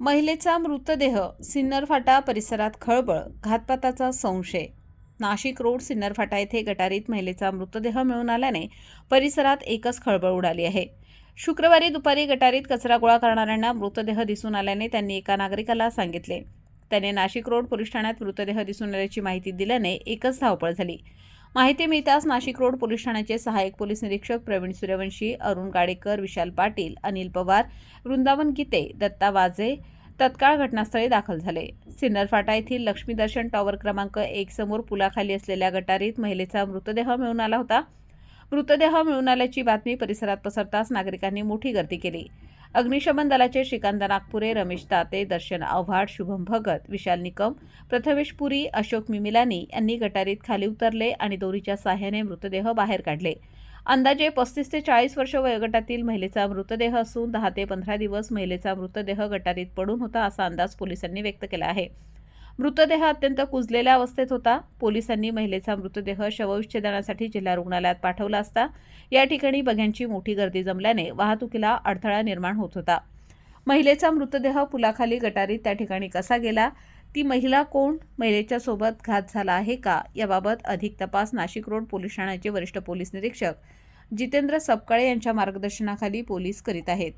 महिलेचा मृतदेह सिन्नरफाटा परिसरात खळबळ घातपाताचा संशय. नाशिक रोड सिन्नरफाटा येथे गटारीत महिलेचा मृतदेह मिळून आल्याने परिसरात एकच खळबळ उडाली आहे. शुक्रवारी दुपारी गटारीत कचरा गोळा करणाऱ्यांना मृतदेह दिसून आल्याने त्यांनी एका नागरिकाला सांगितले. त्याने नाशिक रोड पोलीस ठाण्यात मृतदेह दिसून आल्याची माहिती दिल्याने एकच धावपळ झाली. माहिती मिळताच नाशिक रोड पोलीस ठाण्याचे सहाय्यक पोलीस निरीक्षक प्रवीण सूर्यवंशी अरुण गाडेकर विशाल पाटील अनिल पवार वृंदावन गीते दत्ता वाजे तत्काळ घटनास्थळी दाखल झाले. सिन्नर फाटा येथील लक्ष्मी दर्शन टॉवर क्रमांक एक समोर पुलाखाली असलेल्या गटारीत महिलेचा मृतदेह मिळून आला होता. मृतदेह मिळून आल्याची बातमी परिसरात पसरताच नागरिकांनी मोठी गर्दी केली. अग्निशमन दलाचे श्रीकांत नागपुरे रमेश ताते दर्शन आव्हाड शुभम भगत विशाल निकम प्रथमेश पुरी अशोक मिमिलानी यांनी गटारीत खाली उतरले आणि दोरीच्या साह्याने मृतदेह बाहेर काढले. अंदाजे पस्तीस ते चाळीस वर्ष वयोगटातील महिलेचा मृतदेह असून दहा ते पंधरा दिवस महिलेचा मृतदेह गटारीत पडून होता असा अंदाज पोलिसांनी व्यक्त केला आहे. मृतदेह अत्यंत कुजलेल्या अवस्थेत होता. पोलिसांनी महिलेचा मृतदेह शवविच्छेदनासाठी जिल्हा रुग्णालयात पाठवला असता या ठिकाणी बघ्यांची मोठी गर्दी जमल्याने वाहतुकीला अडथळा निर्माण होत होता. महिलेचा मृतदेह पुलाखाली गटारीत त्या ठिकाणी कसा गेला? ती महिला कोण? महिलेच्या सोबत घात झाला आहे का? याबाबत अधिक तपास नाशिक रोड पोलीस ठाण्याचे वरिष्ठ पोलीस निरीक्षक जितेंद्र सपकाळे यांच्या मार्गदर्शनाखाली पोलीस करीत आहेत.